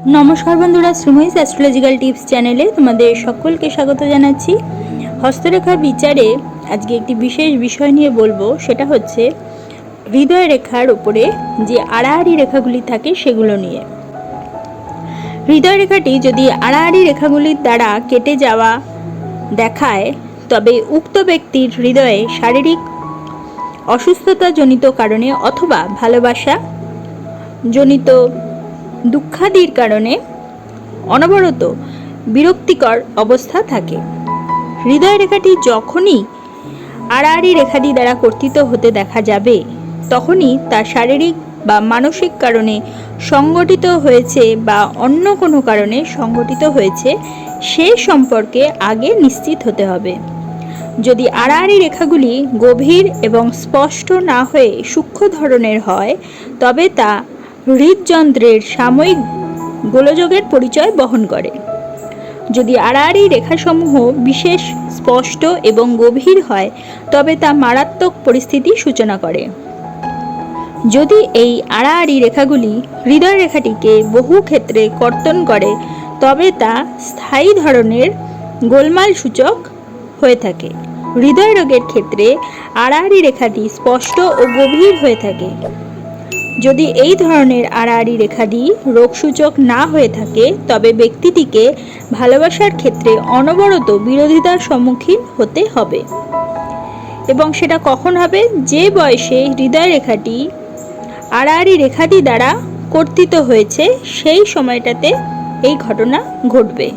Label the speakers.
Speaker 1: নমস্কার বন্ধুরা শ্রীময়ীস astrological tips চ্যানেলে তোমাদের সকলকে স্বাগত জানাচ্ছি। হস্তরেখার বিচারে আজকে একটি বিশেষ বিষয় নিয়ে বলব, সেটা হচ্ছে হৃদয় রেখার উপরে যে আড়াআড়ি রেখাগুলি থাকে সেগুলো নিয়ে। হৃদয় রেখাটি যদি আড়াআড়ি রেখাগুলির দ্বারা কেটে যাওয়া দেখায়, তবে উক্ত ব্যক্তির হৃদয়ে শারীরিক অসুস্থতাজনিত কারণে অথবা ভালোবাসা জনিত দুঃখাদির কারণে অনবরত বিরক্তিকর অবস্থা থাকে। হৃদয় রেখাটি যখনই আড়াআড়ি রেখাটি দ্বারা কর্তিত হতে দেখা যাবে, তখনই তার শারীরিক বা মানসিক কারণে সংগঠিত হয়েছে বা অন্য কোনো কারণে সংগঠিত হয়েছে, সে সম্পর্কে আগে নিশ্চিত হতে হবে। যদি আড়াআড়ি রেখাগুলি গভীর এবং স্পষ্ট না হয়ে সূক্ষ্ম ধরনের হয়, তবে তা হৃদযন্ত্রের সাময়িক গোলযোগের পরিচয় বহন করে। যদি আড়াআড়ি রেখাসমূহ বিশেষ, স্পষ্ট এবং গভীর হয়, তবে তা মারাত্মক পরিস্থিতি সূচনা করে। যদি এই আড়াআড়ি রেখাগুলি হৃদয় রেখাটিকে বহু ক্ষেত্রে কর্তন করে, তবে তা স্থায়ী ধরনের গোলমাল সূচক হয়ে থাকে। হৃদয় রোগের ক্ষেত্রে আড়াআড়ি রেখাটি স্পষ্ট ও গভীর হয়ে থাকে। যদি এই ধরনের আড়াআড়ি রেখাটি রোগসূচক না হয়ে থাকে, তবে ব্যক্তিটিকে ভালোবাসার ক্ষেত্রে অনবরত বিরোধিতার সম্মুখীন হতে হবে। এবং সেটা কখন হবে? যে বয়সে হৃদয় রেখাটি আড়াআড়ি রেখাটি দ্বারা কর্তিত হয়েছে, সেই সময়টাতে এই ঘটনা ঘটবে।